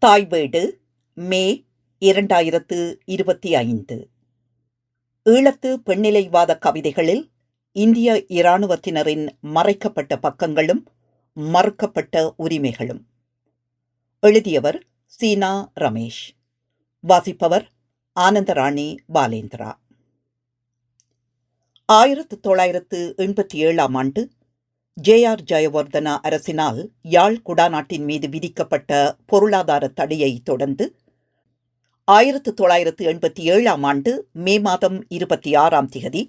தாய் வீடு மே இரண்டாயிரத்து இருபத்தி ஐந்து. ஈழத்து பெண்ணிலைவாத கவிதைகளில் இந்திய இராணுவத்தினரின் மறைக்கப்பட்ட பக்கங்களும் மறுக்கப்பட்ட உரிமைகளும். எழுதியவர் சீனா ரமேஷ். வாசிப்பவர் ஆனந்தராணி பாலேந்திரா. ஆயிரத்து தொள்ளாயிரத்து எண்பத்தி ஏழாம் ஆண்டு ஜே ஆர் ஜெயவர்தனா அரசினால் யாழ் குடாநாட்டின் மீது விதிக்கப்பட்ட பொருளாதார தடையை தொடர்ந்து ஆயிரத்து தொள்ளாயிரத்து எண்பத்தி ஏழாம் ஆண்டு மே மாதம் இருபத்தி ஆறாம் திகதி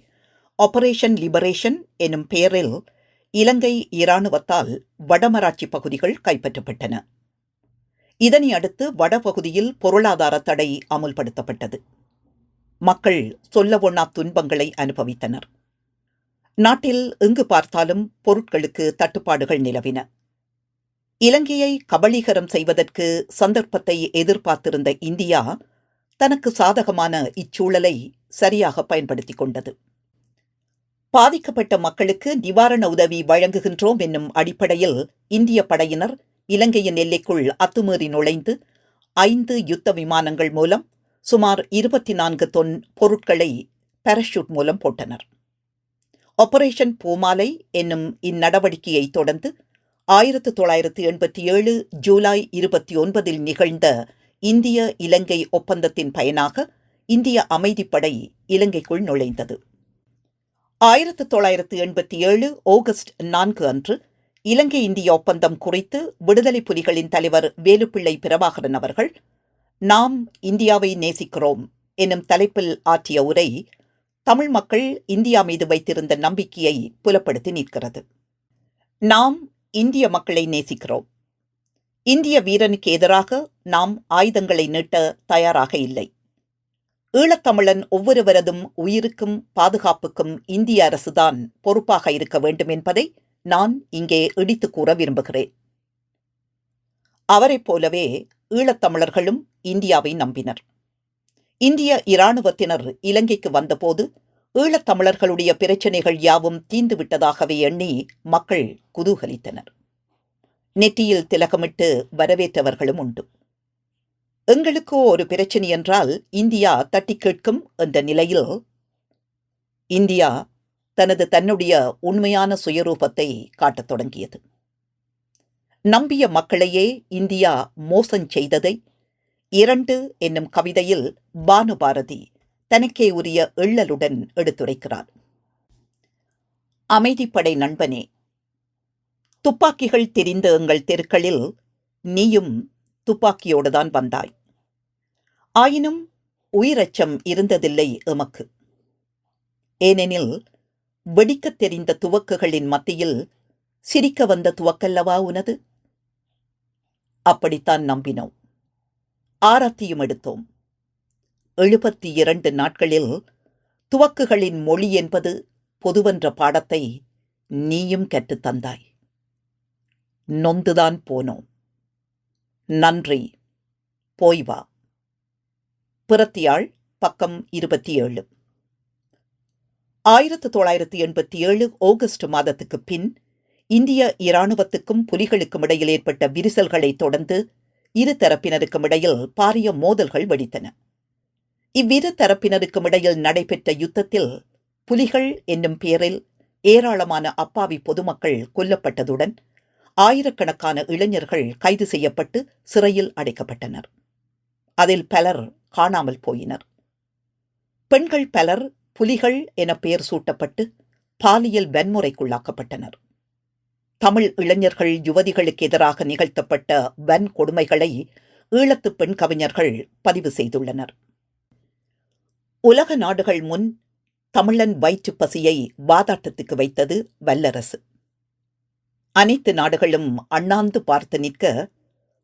ஆபரேஷன் லிபரேஷன் எனும் பெயரில் இலங்கை இராணுவத்தால் வடமராட்சி பகுதிகள் கைப்பற்றப்பட்டன. இதனை அடுத்து வடபகுதியில் பொருளாதார தடை அமுல்படுத்தப்பட்டது. மக்கள் சொல்ல ஒண்ணா துன்பங்களை அனுபவித்தனர். நாட்டில் எங்கு பார்த்தாலும் பொருட்களுக்கு தட்டுப்பாடுகள் நிலவின. இலங்கையை கபளீகரம் செய்வதற்கு சந்தர்ப்பத்தை எதிர்பார்த்திருந்த இந்தியா தனக்கு சாதகமான இச்சூழலை சரியாக பயன்படுத்திக் கொண்டது. பாதிக்கப்பட்ட மக்களுக்கு நிவாரண உதவி வழங்குகின்றோம் என்னும் அடிப்படையில் இந்திய படையினர் இலங்கையின் எல்லைக்குள் அத்துமீறி நுழைந்து ஐந்து யுத்த விமானங்கள் மூலம் சுமார் இருபத்தி நான்கு தொன் பொருட்களை பாராஷூட் மூலம் போட்டனர். ஆபரேஷன் பூமாலை என்னும் இந்நடவடிக்கையை தொடர்ந்து ஆயிரத்து தொள்ளாயிரத்து எண்பத்தி ஏழு ஜூலை இருபத்தி ஒன்பதில் நிகழ்ந்த இந்திய இலங்கை ஒப்பந்தத்தின் பயனாக இந்திய அமைதிப்படை இலங்கைக்குள் நுழைந்தது. ஆயிரத்து தொள்ளாயிரத்து எண்பத்தி ஏழு ஆகஸ்ட் நான்கு அன்று இலங்கை இந்திய ஒப்பந்தம் குறித்து விடுதலை புலிகளின் தலைவர் வேலுப்பிள்ளை பிரபாகரன் அவர்கள் நாம் இந்தியாவை நேசிக்கிறோம் எனும் தலைப்பில் ஆற்றிய உரை தமிழ் மக்கள் இந்தியா மீது வைத்திருந்த நம்பிக்கையை புலப்படுத்தி நிற்கிறது. நாம் இந்திய மக்களை நேசிக்கிறோம். இந்திய வீரனுக்கு எதிராக நாம் ஆயுதங்களை நீட்ட தயாராக இல்லை. ஈழத்தமிழன் ஒவ்வொருவரதும் உயிருக்கும் பாதுகாப்புக்கும் இந்திய அரசுதான் பொறுப்பாக இருக்க வேண்டும் என்பதை நான் இங்கே இடித்து கூற விரும்புகிறேன். அவரைப் போலவே ஈழத்தமிழர்களும் இந்தியாவை நம்பினர். இந்திய இராணுவத்தினர் இலங்கைக்கு வந்தபோது ஈழத்தமிழர்களுடைய பிரச்சனைகள் யாவும் தீந்துவிட்டதாகவே எண்ணி மக்கள் குதூகலித்தனர். நெற்றியில் திலகமிட்டு வரவேற்றவர்களும் உண்டு. எங்களுக்கோ ஒரு பிரச்சனை என்றால் இந்தியா தட்டி கேட்கும் என்ற நிலையில் இந்தியா தனது தன்னுடைய உண்மையான சுயரூபத்தை காட்டத் தொடங்கியது. நம்பிய மக்களையே இந்தியா மோசம் செய்ததை இரண்டு என்னும் கவிதையில் பானுபாரதி தனக்கே உரிய எள்ளலுடன் எடுத்துரைக்கிறார். அமைதிப்படை நண்பனே துப்பாக்கிகள் தெரிந்த எங்கள் தெருக்களில் நீயும் துப்பாக்கியோடுதான் வந்தாய். ஆயினும் உயிரச்சம் இருந்ததில்லை எமக்கு. ஏனெனில் வெடிக்கத் தெரிந்த துவக்குகளின் மத்தியில் சிரிக்க வந்த துவக்கல்லவா உனது? அப்படித்தான் நம்பினோம். ஆராத்தியும் எடுத்தோம். எழுபத்தி இரண்டு நாட்களில் துவக்குகளின் மொழி என்பது பொதுவென்ற பாடத்தை நீயும் கற்றுத் தந்தாய். நொந்துதான் போனோம். நன்றி. போய் வா. பிறத்தியாள் பக்கம் இருபத்தி ஏழு ஆயிரத்து தொள்ளாயிரத்து எண்பத்தி ஏழு ஆகஸ்ட் மாதத்துக்கு பின் இந்திய இராணுவத்துக்கும் புலிகளுக்கும் இடையில் ஏற்பட்ட விரிசல்களைத் தொடர்ந்து இரு தரப்பினருக்கும் இடையில் பாரிய மோதல்கள் வெடித்தன. இவ்விரு தரப்பினருக்கும் இடையில் நடைபெற்ற யுத்தத்தில் புலிகள் என்னும் பெயரில் ஏராளமான அப்பாவி பொதுமக்கள் கொல்லப்பட்டதுடன் ஆயிரக்கணக்கான இளைஞர்கள் கைது செய்யப்பட்டு சிறையில் அடைக்கப்பட்டனர். அதில் பலர் காணாமல் போயினர். பெண்கள் பலர் புலிகள் என பெயர் சூட்டப்பட்டு பாலியல் வன்முறைக்குள்ளாக்கப்பட்டனர். தமிழ் இளைஞர்கள் யுவதிகளுக்கு எதிராக நிகழ்த்தப்பட்ட வன் கொடுமைகளை ஈழத்து பெண் கவிஞர்கள் பதிவு செய்துள்ளனர். உலக நாடுகள் முன் தமிழன் வயிற்றுப் பசியை வாதாட்டத்துக்கு வைத்தது வல்லரசு. அனைத்து நாடுகளும் அண்ணாந்து பார்த்து நிற்க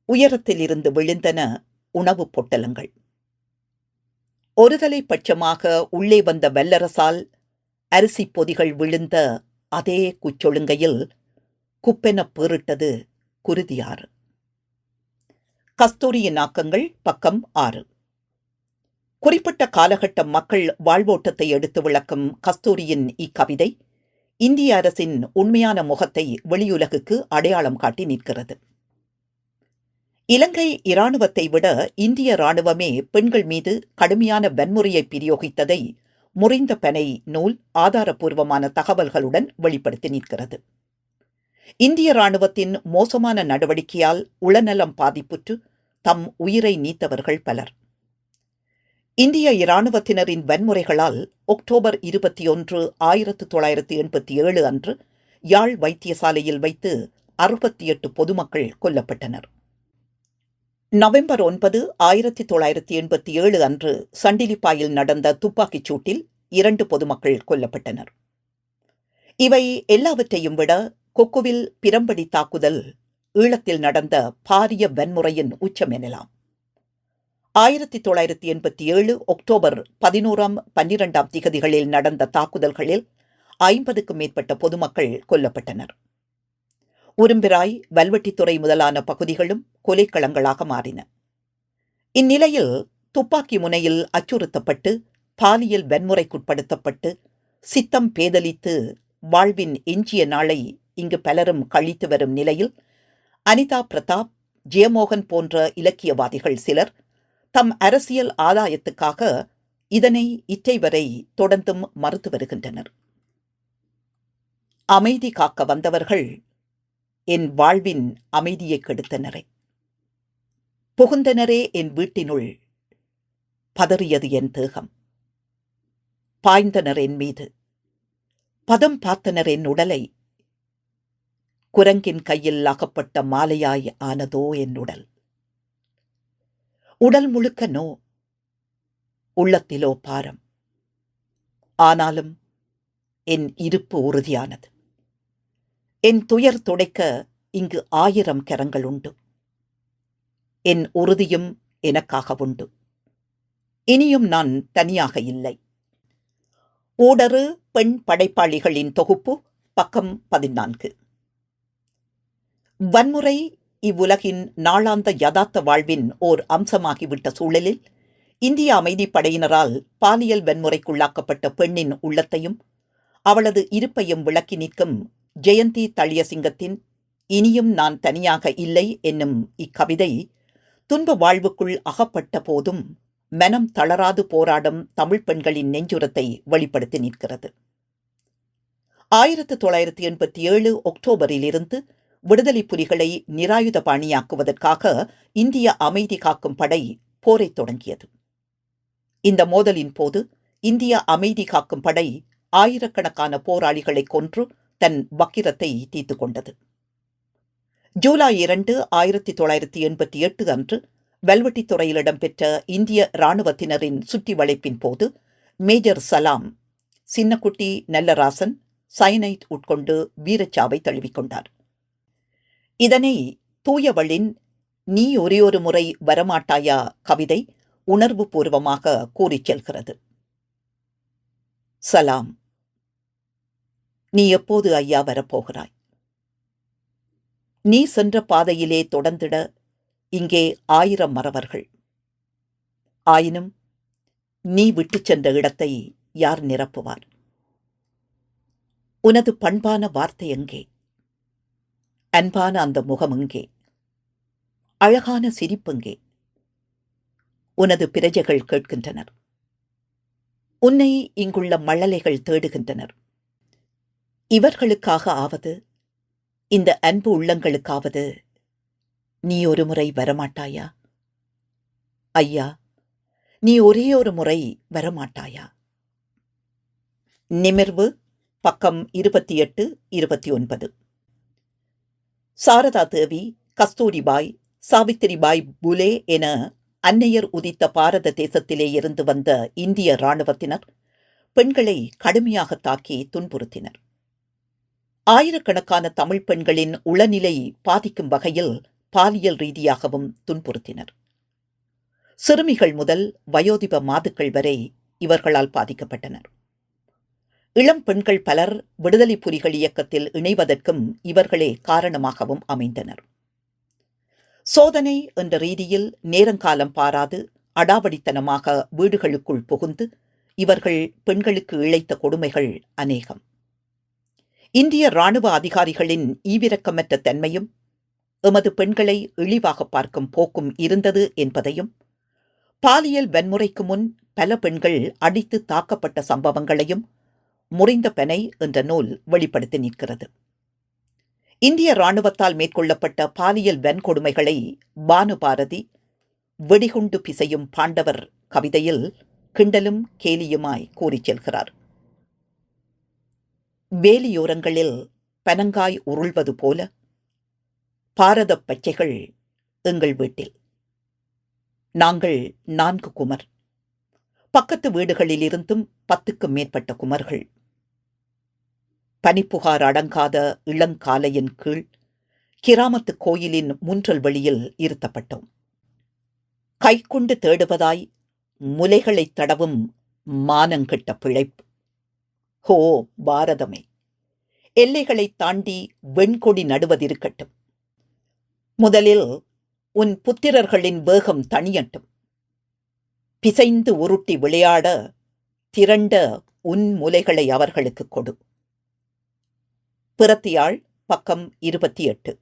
உயரத்தில் இருந்து விழுந்தன உணவுப் பொட்டலங்கள். ஒருதலை பட்சமாக உள்ளே வந்த வல்லரசால் அரிசி பொதிகள் விழுந்த அதே குச்சொழுங்கையில் குப்பென பேரிட்டது குருதியாறு. கஸ்தூரியின் ஆக்கங்கள் பக்கம் ஆறு. குறிப்பிட்ட காலகட்ட மக்கள் வாழ்வோட்டத்தை எடுத்து விளக்கும் கஸ்தூரியின் இக்கவிதை இந்திய அரசின் உண்மையான முகத்தை வெளியுலகுக்கு அடையாளம் காட்டி நிற்கிறது. இலங்கை இராணுவத்தை விட இந்திய இராணுவமே பெண்கள் மீது கடுமையான வன்முறையை பிரயோகித்ததை முறிந்த பனை நூல் ஆதாரபூர்வமான தகவல்களுடன் வெளிப்படுத்தி நிற்கிறது. இந்திய இராணுவத்தின் மோசமான நடவடிக்கையால் உளநலம் பாதிப்புற்று தம் உயிரை நீத்தவர்கள் பலர். இந்திய இராணுவத்தினரின் வன்முறைகளால் அக்டோபர் இருபத்தி ஒன்று ஆயிரத்து தொள்ளாயிரத்து எண்பத்தி ஏழு அன்று யாழ் வைத்தியசாலையில் வைத்து அறுபத்தி எட்டு பொதுமக்கள் கொல்லப்பட்டனர். நவம்பர் ஒன்பது ஆயிரத்தி தொள்ளாயிரத்தி எண்பத்தி ஏழு அன்று சண்டிலிப்பாயில் நடந்த துப்பாக்கிச் சூட்டில் இரண்டு பொதுமக்கள் கொல்லப்பட்டனர். இவை எல்லாவற்றையும் விட கொக்குவில் பிரம்படி தாக்குதல் ஈழத்தில் நடந்த பாரிய வன்முறையின் உச்சம் எனலாம். ஆயிரத்தி தொள்ளாயிரத்தி எண்பத்தி ஏழு அக்டோபர் பதினோராம் பன்னிரெண்டாம் திகதிகளில் நடந்த தாக்குதல்களில் ஐம்பதுக்கும் மேற்பட்ட பொதுமக்கள் கொல்லப்பட்டனர். உரும்பிராய் வல்வெட்டித்துறை முதலான பகுதிகளும் கொலைக்களங்களாக மாறின. இந்நிலையில் துப்பாக்கி முனையில் அச்சுறுத்தப்பட்டு பாலியல் வன்முறைக்குட்படுத்தப்பட்டு சித்தம் பேதலித்து வாழ்வின் எஞ்சிய நாளை இங்கு பலரும் கழித்து வரும் நிலையில் அனிதா பிரதாப் ஜெயமோகன் போன்ற இலக்கியவாதிகள் சிலர் தம் அரசியல் ஆதாயத்துக்காக இதனை இற்றை வரை தொடர்ந்தும் மறுத்து வருகின்றனர். அமைதி காக்க வந்தவர்கள் என் வாழ்வின் அமைதியை கெடுத்தனரே. புகுந்தனரே என் வீட்டினுள் பதறியது என் தேகம். பாய்ந்தனர் என் மீது. பதம் பார்த்தனர் என் உடலை. குரங்கின் கையில் அகப்பட்ட மாலையாய் ஆனதோ என் உடல். உடல் முழுக்க நோ. உள்ளத்திலோ பாரம். ஆனாலும் என் இருப்பு உறுதியானது. என் துயர் துடைக்க இங்கு ஆயிரம் கரங்கள் உண்டு. என் உறுதியும் எனக்காக உண்டு. இனியும் நான் தனியாக இல்லை. ஊடறு பெண் படைப்பாளிகளின் தொகுப்பு பக்கம் பதினான்கு. வன்முறை இவ்வுலகின் நாளாந்த யதார்த்த வாழ்வின் ஓர் அம்சமாகிவிட்ட சூழலில் இந்திய அமைதிப் படையினரால் பாலியல் வன்முறைக்குள்ளாக்கப்பட்ட பெண்ணின் உள்ளத்தையும் அவளது இருப்பையும் விளக்கி நிற்கும் ஜெயந்தி தளியசிங்கத்தின் இனியும் நான் தனியாக இல்லை என்னும் இக்கவிதை துன்ப வாழ்வுக்குள் அகப்பட்ட போதும் மனம் தளராது போராடும் தமிழ் பெண்களின் நெஞ்சுரத்தை வெளிப்படுத்தி நிற்கிறது. ஆயிரத்து தொள்ளாயிரத்தி எண்பத்தி ஏழு அக்டோபரிலிருந்து விடுதலை புலிகளை நிராயுத பாணியாக்குவதற்காக இந்திய அமைதி காக்கும் படை போரைத் தொடங்கியது. இந்த மோதலின் போது இந்திய அமைதி காக்கும் படை ஆயிரக்கணக்கான போராளிகளை கொன்று தன் வக்கிரத்தை தீர்த்து கொண்டது. ஜூலை இரண்டு ஆயிரத்தி தொள்ளாயிரத்தி எண்பத்தி எட்டு அன்று வெல்வெட்டித்துறையில் இடம்பெற்ற இந்திய இராணுவத்தினரின் சுற்றி வளைப்பின் போது மேஜர் சலாம் சின்னக்குட்டி நல்லராசன் சயனைட் உட்கொண்டு வீரச்சாவை தழுவிக்கொண்டார் இதனை தூயவளின் நீ ஒரே ஒரு முறை வரமாட்டாயா கவிதை உணர்வு பூர்வமாக கூறிச் செல்கிறது. சலாம். நீ எப்போது ஐயா வரப்போகிறாய்? நீ சென்ற பாதையிலே தொடர்ந்திட இங்கே ஆயிரம் மறவர்கள். ஆயினும் நீ விட்டுச் சென்ற இடத்தை யார் நிரப்புவார்? உனது பண்பான வார்த்தை எங்கே? அன்பான அந்த முகமெங்கே அழகான சிரிப்பெங்கே. உனது பிரஜைகள் கேட்கின்றனர். உன்னை இங்குள்ள மழலைகள் தேடுகின்றனர். இவர்களுக்காக ஆவது இந்த அன்பு உள்ளங்களுக்காவது நீ ஒரு முறை வரமாட்டாயா? ஐயா நீ ஒரே ஒரு முறை வரமாட்டாயா? நிமிர்வு பக்கம் இருபத்தி எட்டு இருபத்தி ஒன்பது. சாரதா தேவி கஸ்தூரிபாய் சாவித்திரிபாய் புலே என அன்னையர் உதித்த பாரத தேசத்திலே இருந்து வந்த இந்திய இராணுவத்தினர் பெண்களை கடுமையாக தாக்கி துன்புறுத்தினர். ஆயிரக்கணக்கான தமிழ் பெண்களின் உளநிலை பாதிக்கும் வகையில் பாலியல் ரீதியாகவும் துன்புறுத்தினர். சிறுமிகள் முதல் வயோதிப மாதுக்கள் வரை இவர்களால் பாதிக்கப்பட்டனர். இளம் பெண்கள் பலர் விடுதலை புலிகள் இயக்கத்தில் இணைவதற்கும் இவர்களே காரணமாகவும் அமைந்தனர். சோதனை என்ற ரீதியில் நேரங்காலம் பாராது அடாவடித்தனமாக வீடுகளுக்குள் புகுந்து இவர்கள் பெண்களுக்கு இழைத்த கொடுமைகள் அநேகம். இந்திய இராணுவ அதிகாரிகளின் ஈவிரக்கமற்ற தன்மையும் எமது பெண்களை இழிவாக பார்க்கும் போக்கும் இருந்தது என்பதையும் பாலியல் வன்முறைக்கு முன் பல பெண்கள் அடித்து தாக்கப்பட்ட சம்பவங்களையும் முறிந்த பெனை என்ற நூல் வெளிப்படுத்தி நிற்கிறது. இந்திய இராணுவத்தால் மேற்கொள்ளப்பட்ட பாலியல் வன்கொடுமைகளை பானுபாரதி வெடிகுண்டு பிசையும் பாண்டவர் கவிதையில் கிண்டலும் கேலியுமாய் கூறிச் செல்கிறார். வேலியோரங்களில் பனங்காய் உருள்வது போல பாரதப் பச்சைகள் எங்கள் வீட்டில். நாங்கள் நான்கு குமர். பக்கத்து வீடுகளிலிருந்தும் பத்துக்கும் மேற்பட்ட குமர்கள். பனிப்புகார் அடங்காத இளங்காலையின் கீழ் கிராமத்து கோயிலின் முன்றல் வெளியில் இருத்தப்பட்டோம். கைக்கொண்டு தேடுவதாய் முலைகளைத் தடவும் மானங்கெட்ட பிழைப்பு. ஹோ பாரதமே! எல்லைகளைத் தாண்டி வெண்கொடி நடுவதிருக்கட்டும். முதலில் உன் புத்திரர்களின் வேகம் தணியட்டும். பிசைந்து உருட்டி விளையாட திரண்ட உன் முலைகளை அவர்களுக்கு கொடு. பிறத்தியாள் பக்கம் இருபத்தி எட்டு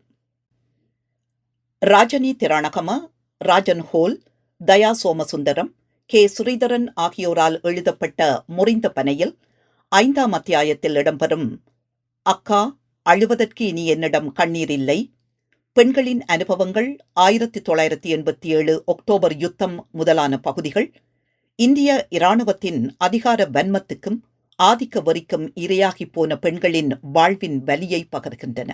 ராஜனி திராணகமா ராஜன் ஹோல் தயா சோமசுந்தரம் கே. சுரீதரன் ஆகியோரால் எழுதப்பட்ட முறிந்த பனையில் ஐந்தாம் அத்தியாயத்தில் இடம்பெறும் அக்கா அழுவதற்கு இனி என்னிடம் கண்ணீர் இல்லை. பெண்களின் அனுபவங்கள் ஆயிரத்தி தொள்ளாயிரத்தி எண்பத்தி ஏழு அக்டோபர் யுத்தம் முதலான பகுதிகள் இந்திய இராணுவத்தின் அதிகார வன்மத்துக்கும் ஆதிக்க வரிக்கும் இரையாகிப் போன பெண்களின் வாழ்வின் வலியை பகர்கின்றன.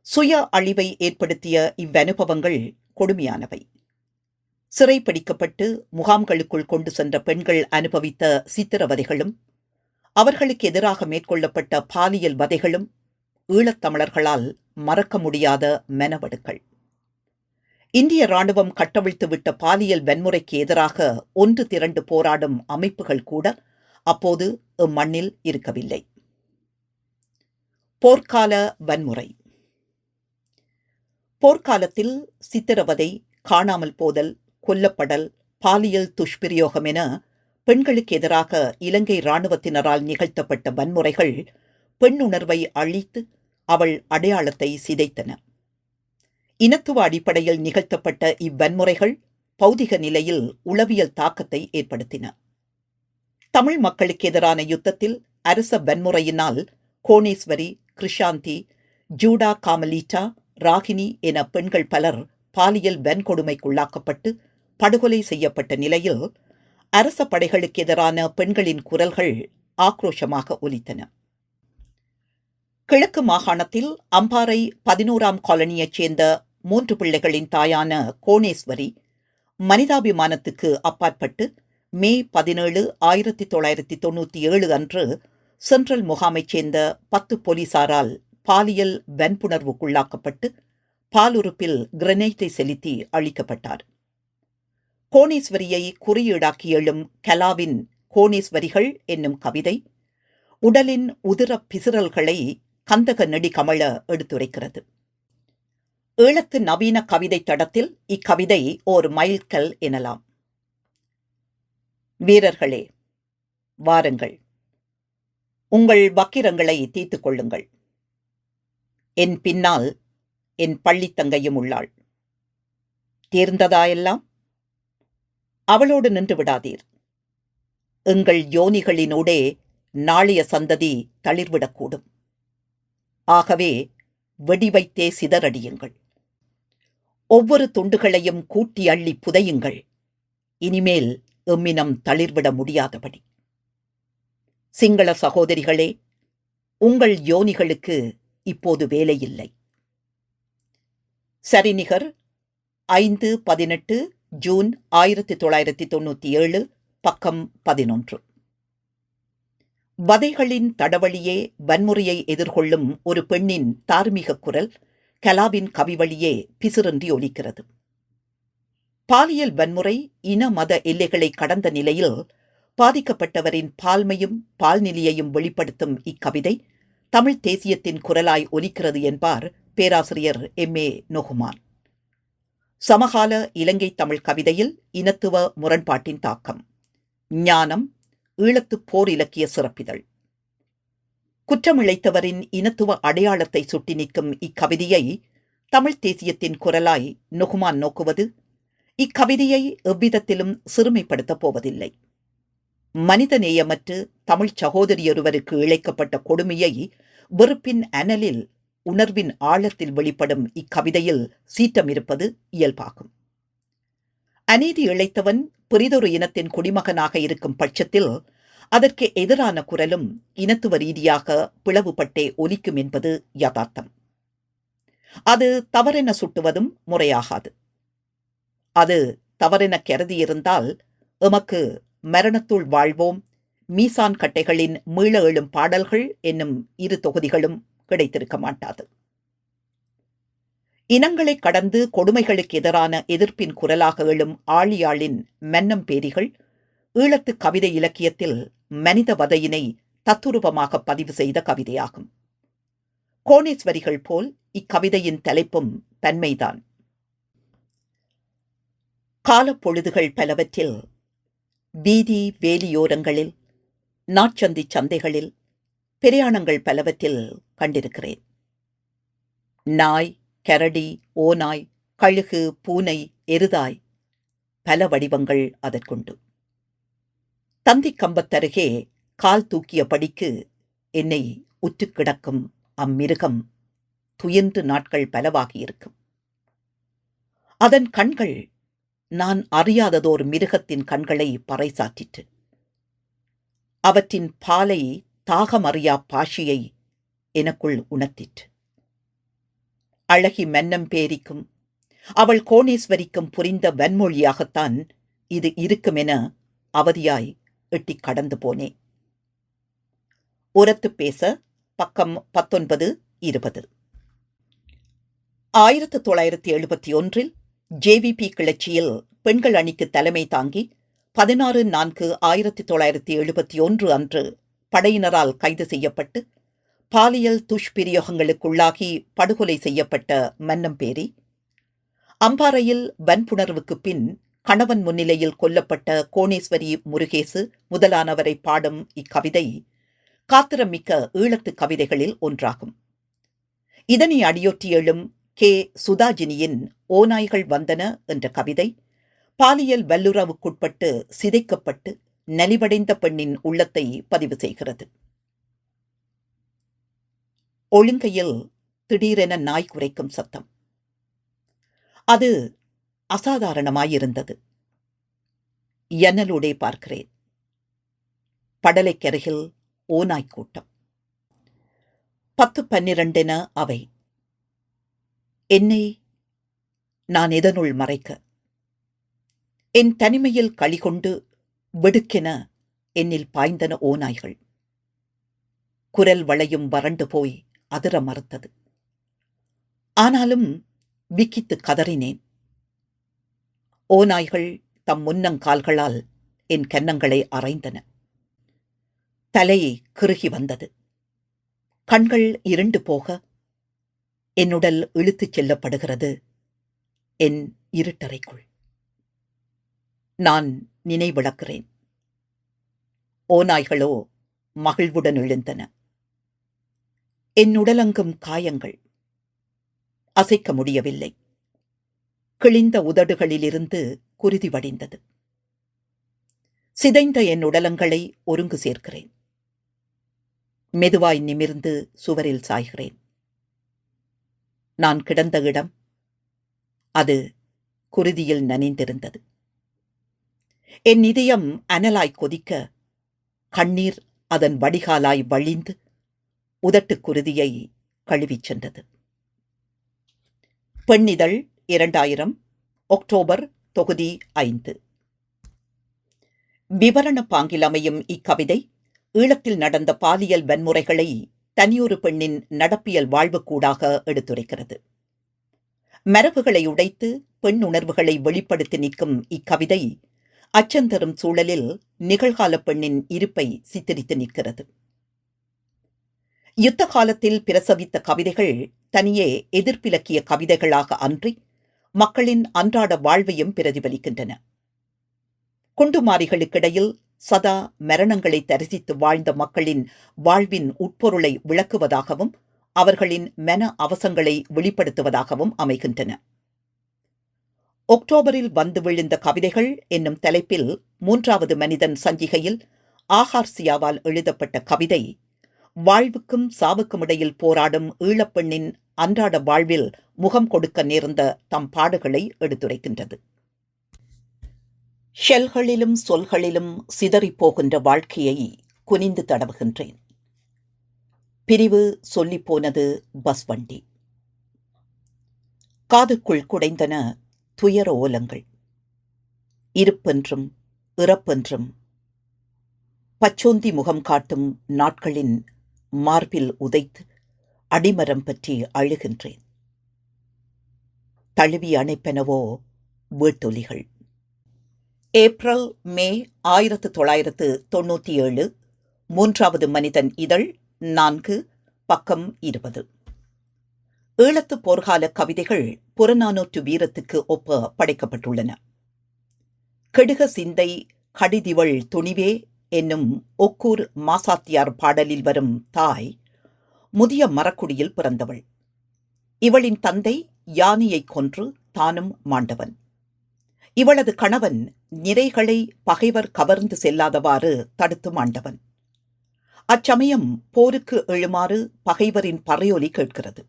சுய அழிவை ஏற்படுத்திய இவ்வனுபவங்கள் கொடுமையானவை. சிறைப்பிடிக்கப்பட்டு முகாம்களுக்குள் கொண்டு சென்ற பெண்கள் அனுபவித்த சித்திரவதைகளும் அவர்களுக்கு எதிராக மேற்கொள்ளப்பட்ட பாலியல் வதைகளும் ஈழத்தமிழர்களால் மறக்க முடியாத மெனவடுக்கள். இந்திய ராணுவம் கட்டவிழ்த்துவிட்ட பாலியல் வன்முறைக்கு எதிராக ஒன்று திரண்டு போராடும் அமைப்புகள் கூட அப்போது இம்மண்ணில் இருக்கவில்லை. போர்க்கால வன்முறை. போர்க்காலத்தில் சித்திரவதை காணாமல் போதல் கொல்லப்படல் பாலியல் துஷ்பிரயோகம் என பெண்களுக்கு எதிராக இலங்கை இராணுவத்தினரால் நிகழ்த்தப்பட்ட வன்முறைகள் பெண்ணுணர்வை அழித்து அவள் அடையாளத்தை சிதைத்தன. இனத்துவ அடிப்படையில் நிகழ்த்தப்பட்ட இவ்வன்முறைகள் பௌதிக நிலையில் உளவியல் தாக்கத்தை ஏற்படுத்தின. தமிழ் மக்களுக்கு எதிரான யுத்தத்தில் அரச வன்முறையினால் கோணேஸ்வரி கிருஷாந்தி ஜூடா காமலீட்டா ராகினி என பெண்கள் பலர் பாலியல் வன்கொடுமைக்குள்ளாக்கப்பட்டு படுகொலை செய்யப்பட்ட நிலையில் அரச படைகளுக்கு எதிரான பெண்களின் குரல்கள் ஆக்ரோஷமாக ஒலித்தன. கிழக்கு மாகாணத்தில் அம்பாறை பதினோராம் காலனியைச் சேர்ந்த மூன்று பிள்ளைகளின் தாயான கோணேஸ்வரி மனிதாபிமானத்துக்கு அப்பாற்பட்டு மே பதினேழு ஆயிரத்தி தொள்ளாயிரத்தி தொண்ணூற்றி ஏழு அன்று சென்ட்ரல் முகாமைச் சேர்ந்த பத்து போலீசாரால் பாலியல் வன்புணர்வுக்குள்ளாக்கப்பட்டு பாலுறுப்பில் கிரனைட்டை செலுத்தி அழிக்கப்பட்டார். கோணேஸ்வரியை குறியீடாக்கி எழும் கலாவின் கோணேஸ்வரிகள் என்னும் கவிதை உடலின் உதிர பிசிறல்களை கந்தக நெடி கமழ எடுத்துரைக்கிறது. ஈழத்து நவீன கவிதை தடத்தில் இக்கவிதை ஓர் மைல்கல் எனலாம். வீரர்களே வாருங்கள். உங்கள் வக்கிரங்களை தீத்துக் கொள்ளுங்கள். என் பின்னால் என் பள்ளித்தங்கையும் உள்ளாள். தீர்ந்ததாயெல்லாம்? அவளோடு நின்று விடாதீர். எங்கள் யோனிகளினூடே நாளைய சந்ததி தளிர்விடக்கூடும். ஆகவே வெடி வைத்தே சிதறடியுங்கள். ஒவ்வொரு துண்டுகளையும் கூட்டி அள்ளி புதையுங்கள். இனிமேல் எம்மினம் தளிர்விட முடியாதபடி. சிங்கள சகோதரிகளே உங்கள் யோனிகளுக்கு இப்போது வேலையில்லை. சரிநிகர் ஐந்து பதினெட்டு ஜூன் ஆயிரத்தி தொள்ளாயிரத்தி தொண்ணூற்றி ஏழு பக்கம் பதினொன்று. வதைகளின் தடவழியே வன்முறையை எதிர்கொள்ளும் ஒரு பெண்ணின் தார்மீக குரல் கலாவின் கவிவழியே பிசிறின்றி ஒலிக்கிறது. பாலியல் வன்முறை இன மத எல்லைகளை கடந்த நிலையில் பாதிக்கப்பட்டவரின் பால்மையும் பால்நிலையையும் வெளிப்படுத்தும் இக்கவிதை தமிழ் தேசியத்தின் குரலாய் ஒலிக்கிறது என்பார் பேராசிரியர் எம். ஏ. நொகுமான் சமகால இலங்கை தமிழ் கவிதையில் இனத்துவ முரண்பாட்டின் தாக்கம். ஞானம் ஈழத்து போர் இலக்கிய சிறப்பிதழ். குற்றமிழைத்தவரின் இனத்துவ அடையாளத்தை சுட்டி நிற்கும் இக்கவிதையை தமிழ்த் தேசியத்தின் குரலாய் நொகுமான் நோக்குவது இக்கவிதையை எவ்விதத்திலும் சிறுமைப்படுத்தப் போவதில்லை. மனிதநேயமற்று தமிழ்ச் சகோதரியொருவருக்கு இழைக்கப்பட்ட கொடுமையை வெறுப்பின் அனலில் உணர்வின் ஆழத்தில் வெளிப்படும் இக்கவிதையில் சீற்றமிருப்பது இயல்பாகும். அநீதி இழைத்தவன் பெரிதொரு இனத்தின் குடிமகனாக இருக்கும் பட்சத்தில் அதற்கு எதிரான குரலும் இனத்துவ ரீதியாக பிளவுபட்டே ஒலிக்கும் என்பது யதார்த்தம். அது தவறென சுட்டுவதும் முறையாகாது. அது தவறென கருதியிருந்தால் எமக்கு மரணத்துள் வாழ்வோம். மீசான் கட்டைகளின் மீள எழும் பாடல்கள் என்னும் இரு தொகுதிகளும் கிடைத்திருக்க மாட்டாது. இனங்களை கடந்து கொடுமைகளுக்கு எதிரான எதிர்ப்பின் குரலாக எழும் ஆழியாளின் மன்னம் பேரிகள் ஈழத்து கவிதை இலக்கியத்தில் மனித வதையினை தத்துருவமாக பதிவு செய்த கவிதையாகும். கோணேஸ்வரிகள் போல் இக்கவிதையின் தலைப்பும் தன்மைதான். காலப்பொழுதுகள் பலவற்றில் வீதி வேலியோரங்களில் நாட்சந்தி சந்தைகளில் பிரயாணங்கள் பலவற்றில் கண்டிருக்கிறேன். நாய் கரடி ஓநாய் கழுகு பூனை எருதாய் பல வடிவங்கள் அதற்குண்டு. தந்திக் கம்பத்தருகே கால் தூக்கிய படிக்கு என்னை உற்று கிடக்கும் அம்மிருகம் துயின்று நாட்கள் பலவாகியிருக்கும். அதன் கண்கள் நான் அறியாததோர் மிருகத்தின் கண்களை பறைசாற்றிற்று. அவற்றின் பாலை தாகமறியா பாஷியை எனக்குள் உணர்த்திற்று. அழகி மன்னம் பேரிக்கும் அவள் கோணேஸ்வரிக்கும் புரிந்த வன்மொழியாகத்தான் இது இருக்குமென அவதியாய் எட்டிக் கடந்து போனேன் உரத்து பேச பக்கம் பத்தொன்பது இருபது. ஆயிரத்து தொள்ளாயிரத்தி எழுபத்தி ஒன்றில் ஜேவிபி கிளர்ச்சியில் பெண்கள் அணிக்கு தலைமை தாங்கி பதினாறு நான்கு ஆயிரத்தி தொள்ளாயிரத்தி எழுபத்தி ஒன்று அன்று படையினரால் கைது செய்யப்பட்டு பாலியல் துஷ்பிரயோகங்களுக்குள்ளாகி படுகொலை செய்யப்பட்ட மன்னம்பேரி அம்பாறையில் வன்புணர்வுக்கு பின் கணவன் முன்னிலையில் கொல்லப்பட்ட கோணேஸ்வரி முருகேசு முதலானவரை பாடும் இக்கவிதை காத்திரமிக்க ஈழத்து கவிதைகளில் ஒன்றாகும். இதனை அடியொற்றி எழும் கே. சுதாஜினியின் ஓநாய்கள் வந்தன என்ற கவிதை பாலியல் வல்லுறவுக்குட்பட்டு சிதைக்கப்பட்டு நலிவடைந்த பெண்ணின் உள்ளத்தை பதிவு செய்கிறது. ஒழுங்கையில் திடீரென நாய் குறைக்கும் சத்தம். அது அசாதாரணமாயிருந்தது. எண்ணலூடே பார்க்கிறேன். படலைக்கருகில் ஓநாய் கூட்டம். பத்து பன்னிரண்டென அவை. என்னை நான் எதனுள் மறைக்க? என் தனிமையில் களிகொண்டு வெடுக்கென என்னில் பாய்ந்தன ஓநாய்கள். குரல் வளையும் வறண்டு போய் அதிர மறுத்தது. ஆனாலும் விக்கித்து கதறினேன். ஓநாய்கள் தம் முன்னங்கால்களால் என் கன்னங்களை அரைந்தன. தலையை கிருகி வந்தது. கண்கள் இருண்டு போக என்னுடல் இழுத்துச் செல்லப்படுகிறது. என் இருட்டறைக்குள். நான் நினைவிழக்கிறேன். ஓநாய்களோ மகிழ்வுடன் எழுந்தன. என் உடலங்கும் காயங்கள். அசைக்க முடியவில்லை. கிழிந்த உதடுகளிலிருந்து குருதி வடிந்தது. சிதைந்த என் உடலங்களை ஒருங்கு சேர்க்கிறேன். மெதுவாய் நிமிர்ந்து சுவரில் சாய்கிறேன். நான் கிடந்த இடம் அது குருதியில் நனைந்திருந்தது. என் இதயம் அனலாய் கொதிக்க கண்ணீர் அதன் வடிகாலாய் வழிந்து உதட்டுக் குருதியை கழுவிச் சென்றது. பெண்ணிதழ் இரண்டாயிரம் ஒக்டோபர் தொகுதி ஐந்து. விவரண பாங்கில் அமையும் இக்கவிதை ஈழத்தில் நடந்த பாலியல் வன்முறைகளை தனியொரு பெண்ணின் நடப்பியல் வாழ்வுக்கூடாக எடுத்துரைக்கிறது. மரபுகளை உடைத்து பெண் உணர்வுகளை வெளிப்படுத்தி நிற்கும் இக்கவிதை அச்சந்தரும் சூழலில் நிகழ்கால பெண்ணின் இருப்பை சித்தரித்து நிற்கிறது. யுத்த காலத்தில் பிரசவித்த கவிதைகள் தனியே எதிர்ப்பிலக்கிய கவிதைகளாக அன்றி மக்களின் அன்றாட வாழ்வையும் பிரதிபலிக்கின்றன. குண்டுமாரிகளுக்கிடையில் சதா மரணங்களை தரிசித்து வாழ்ந்த மக்களின் வாழ்வின் உட்பொருளை விளக்குவதாகவும் அவர்களின் மன அவசங்களை வெளிப்படுத்துவதாகவும் அமைகின்றன. ஒக்டோபரில் வந்து விழுந்த கவிதைகள் என்னும் தலைப்பில் மூன்றாவது மனிதன் சஞ்சிகையில் ஆகார்சியாவால் எழுதப்பட்ட கவிதை வாழ்வுக்கும் சாவுக்கும் இடையில் போராடும் ஈழப்பெண்ணின் அன்றாட வாழ்வில் முகம் கொடுக்க நேர்ந்த தம் பாடுகளை எடுத்துரைக்கின்றது. ஷெல்களிலும் சொல்களிலும் சிதறிப் போகின்ற வாழ்க்கையை குனிந்து தடவுகின்றேன். பிரிவு சொல்லிப் போனது பஸ் வண்டி. காதுக்குள் குடைந்தன துயர ஓலங்கள். இருப்பென்றும் இறப்பென்றும் பச்சோந்தி முகம் காட்டும் நாட்களின் மார்பில் உதைத்து அடிமரம் பற்றி அழுகின்றேன். தழுவி அணைப்பெனவோ வீட்டொலிகள். ஏப்ரல் மே ஆயிரத்து தொள்ளாயிரத்து தொண்ணூற்றி ஏழு மூன்றாவது மனிதன் இதழ் நான்கு பக்கம் இருபது. ஈழத்து போர்க்கால கவிதைகள் புறநானூற்று வீரத்துக்கு ஒப்ப படைக்கப்பட்டுள்ளன. கெடுக சிந்தை கடிதிவள் துணிவே என்னும் ஒக்கூர் மாசாத்தியார் பாடலில் வரும் தாய் முதிய மரக்குடியில் பிறந்தவள். இவளின் தந்தை யானையை கொன்று தானும் மாண்டவன். இவளது கணவன் நிறைகளை பகைவர் கவர்ந்து செல்லாதவாறு தடுத்து மாண்டவன். அச்சமயம் போருக்கு எழுமாறு பகைவரின் பறையொலி கேட்கிறது.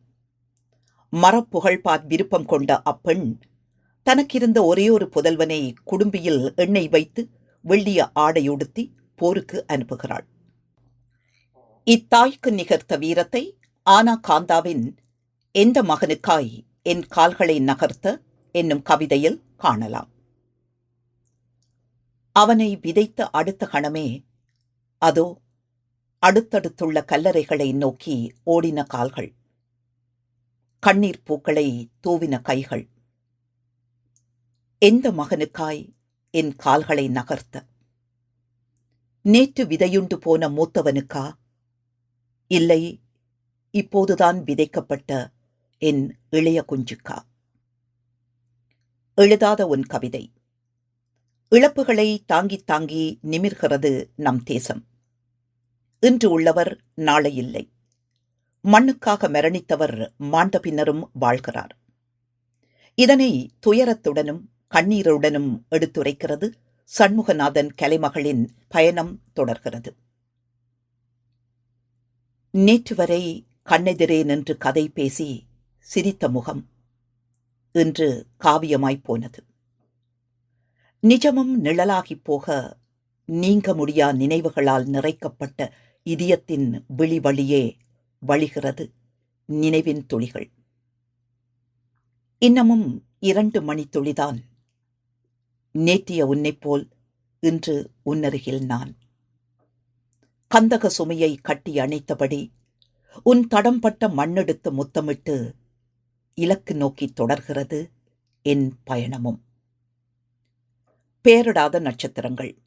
மரப்புகழ்பாத் விருப்பம் கொண்ட அப்பெண் தனக்கிருந்த ஒரே ஒரு புதல்வனை குடும்பியில் எண்ணெய் வைத்து வெள்ளிய ஆடையுடுத்தி போருக்கு அனுப்புகிறாள். இத்தாய்க்கு நிகர்த்த வீரத்தை ஆனா காந்தாவின் எந்த மகனுக்காய் என் கால்களை நகர்த்த என்னும் கவிதையில் காணலாம். அவனை விதைத்த அடுத்த கணமே அதோ அடுத்தடுத்துள்ள கல்லறைகளை நோக்கி ஓடின கால்கள். கண்ணீர் பூக்களை தூவின கைகள். எந்த மகனுக்காய் என் கால்களை நகர்த்த? நேற்று விதையுண்டு போன மூத்தவனுக்கா? இல்லை இப்போதுதான் விதைக்கப்பட்ட என் இளைய குஞ்சுக்கா? எழுதாத உன் கவிதை. இழப்புகளை தாங்கி தாங்கி நிமிர்கிறது நம் தேசம். இன்று உள்ளவர் நாளை இல்லை. மண்ணுக்காக மரணித்தவர் மாண்ட பின்னரும் வாழ்கிறார். இதனை துயரத்துடனும் கண்ணீருடனும் எடுத்துரைக்கிறது சண்முகநாதன் கலைமகளின் பயணம் தொடர்கிறது. நேற்று வரை கண்ணெதிரே நின்று கதை பேசி சிரித்த முகம் இன்று காவியமாய்ப் போனது. நிஜமும் நிழலாகிப் போக நீங்க முடியா நினைவுகளால் நிறைக்கப்பட்ட இதயத்தின் விழி வழியே வழிகிறது நினைவின் துளிகள். இன்னமும் இரண்டு மணி துளிதான். நேற்றிய உன்னைப் போல் இன்று உன்னருகில் நான். கந்தக சுமையை கட்டி அணைத்தபடி உன் தடம்பட்ட மண்ணெடுத்து முத்தமிட்டு இலக்கு நோக்கி தொடர்கிறது என் பயணமும். பேரிடாத நட்சத்திரங்கள்.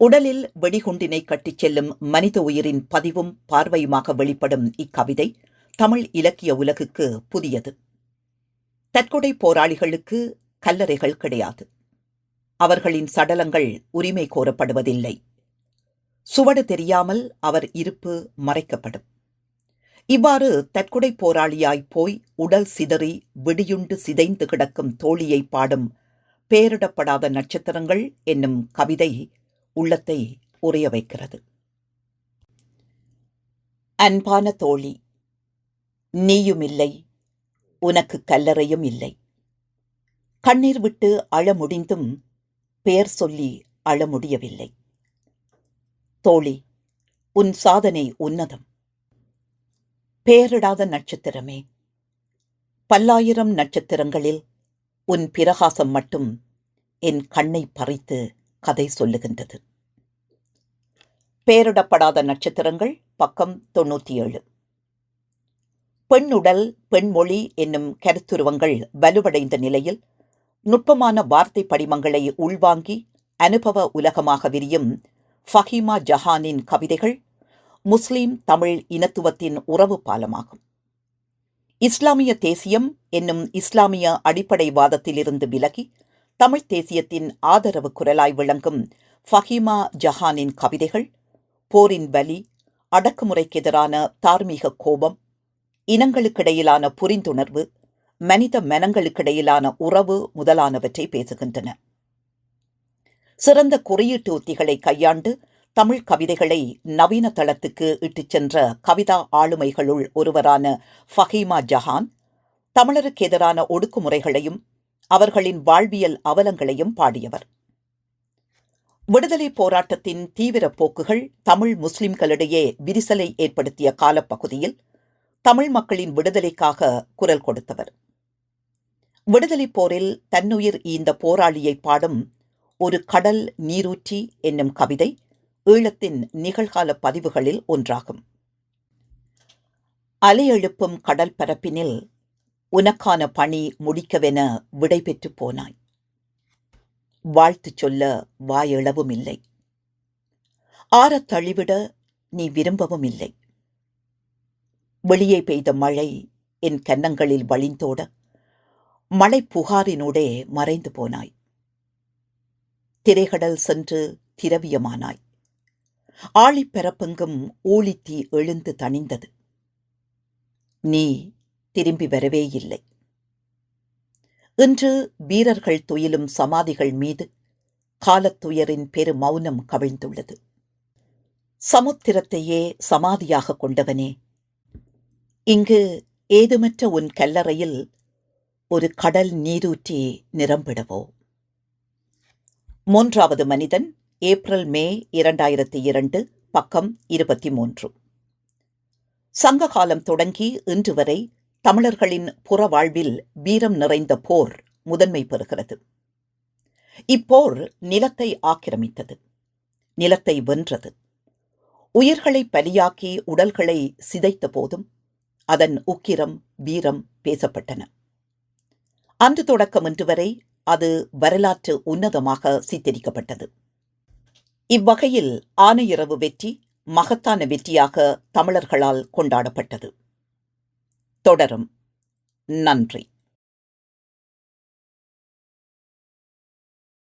உடலில் வெடிகுண்டினை கட்டிச் செல்லும் மனித உயிரின் பதிவும் பார்வையுமாக வெளிப்படும் இக்கவிதை தமிழ் இலக்கிய உலகுக்கு புதியது. தற்கொலை போராளிகளுக்கு கல்லறைகள் கிடையாது. அவர்களின் சடலங்கள் உரிமை கோரப்படுவதில்லை. சுவடு தெரியாமல் அவர் இருப்பு மறைக்கப்படும். இவ்வாறு தற்கொடை போராளியாய் போய் உடல் சிதறி வெடியுண்டு சிதைந்து கிடக்கும் தோழியை பாடும் பேரிடப்படாத நட்சத்திரங்கள் என்னும் கவிதை உள்ளத்தை உறைய வைக்கிறது. அன்பான தோழி நீயும் இல்லை உனக்கு கல்லறையும் இல்லை. கண்ணீர் விட்டு அழ முடிந்தும் பெயர் சொல்லி அழ முடியவில்லை. தோழி உன் சாதனை உன்னதம். பெயரிடாத நட்சத்திரமே பல்லாயிரம் நட்சத்திரங்களில் உன் பிரகாசம் மட்டும் என் கண்ணை பறித்து கதை சொல்லுகின்றது. பெயரிடப்படாத நட்சத்திரங்கள் பக்கம் தொண்ணூற்றி ஏழு பெண்ணுடல் பெண்மொழி என்னும் கருத்துருவங்கள் வலுவடைந்த நிலையில் நுட்பமான வார்த்தை படிமங்களை உள்வாங்கி அனுபவ உலகமாக விரியும் ஃபஹீமா ஜஹானின் கவிதைகள் முஸ்லிம் தமிழ் இனத்துவத்தின் உறவு பாலமாகும். இஸ்லாமிய தேசியம் என்னும் இஸ்லாமிய அடிப்படைவாதத்திலிருந்து விலகி தமிழ்த் தேசியத்தின் ஆதரவு குரலாய் விளங்கும் ஃபஹீமா ஜஹானின் கவிதைகள் போரின் வலி அடக்குமுறைக்கு எதிரான தார்மீக கோபம் இனங்களுக்கிடையிலான புரிந்துணர்வு மனித மனங்களுக்கிடையிலான உறவு முதலானவற்றை பேசுகின்றன. சிறந்த குறியீட்டு உத்திகளை கையாண்டு தமிழ் கவிதைகளை நவீன தளத்துக்கு இட்டுச் சென்ற கவிதா ஆளுமைகளுள் ஒருவரான ஃபஹீமா ஜஹான் தமிழருக்கு எதிரான ஒடுக்குமுறைகளையும் அவர்களின் வாழ்வியல் அவலங்களையும் பாடியவர். விடுதலை போராட்டத்தின் தீவிர போக்குகள் தமிழ் முஸ்லிம்களிடையே விரிசலை ஏற்படுத்திய காலப்பகுதியில் தமிழ் மக்களின் விடுதலைக்காக குரல் கொடுத்தவர். விடுதலை போரில் தன்னுயிர் ஈந்த போராளியை பாடும் ஒரு கடல் நீரூற்றி என்னும் கவிதை ஈழத்தின் நிகழ்கால பதிவுகளில் ஒன்றாகும். அலையெழுப்பும் கடல் பரப்பினில் உனக்கான பணி முடிக்கவென விடைபெற்று போனாய். வாழ்த்து சொல்ல வாயளவும் இல்லை ஆறத் தழிவிட நீ விரும்பவும் இல்லை வெளியே பெய்த மழை என் கன்னங்களில் வழிந்தோட மழை புகாரினூடே மறைந்து போனாய். திரைகடல் சென்று திரவியமானாய். ஆழிப்பரப்பெங்கும் ஊழித்தீ எழுந்து தணிந்தது. நீ திரும்பி வரவே இல்லை. இன்று வீரர்கள் துயிலும் சமாதிகள் மீது காலத்துயரின் பெரு மௌனம் கவிழ்ந்துள்ளது. சமுத்திரத்தையே சமாதியாக கொண்டவனே. இங்கு ஏதுமற்ற உன் கல்லறையில் ஒரு கடல் நீரூற்றி நிரம்பிடவோ? மூன்றாவது மனிதன் ஏப்ரல் மே இரண்டாயிரத்தி இரண்டு பக்கம் இருபத்தி மூன்று. சங்ககாலம் தொடங்கி இன்று வரை தமிழர்களின் புற வாழ்வில் வீரம் நிறைந்த போர் முதன்மை பெறுகிறது. இப்போர் நிலத்தை ஆக்கிரமித்தது நிலத்தை வென்றது. உயிர்களை பலியாக்கி உடல்களை சிதைத்த போதும் அதன் உக்கிரம் வீரம் பேசப்பட்டன. அன்று தொடக்கம் இன்று வரை அது வரலாற்று உன்னதமாக சித்தரிக்கப்பட்டது. இவ்வகையில் ஆனையிறவு வெற்றி மகத்தான வெற்றியாக தமிழர்களால் கொண்டாடப்பட்டது. தொடரும். நன்றி.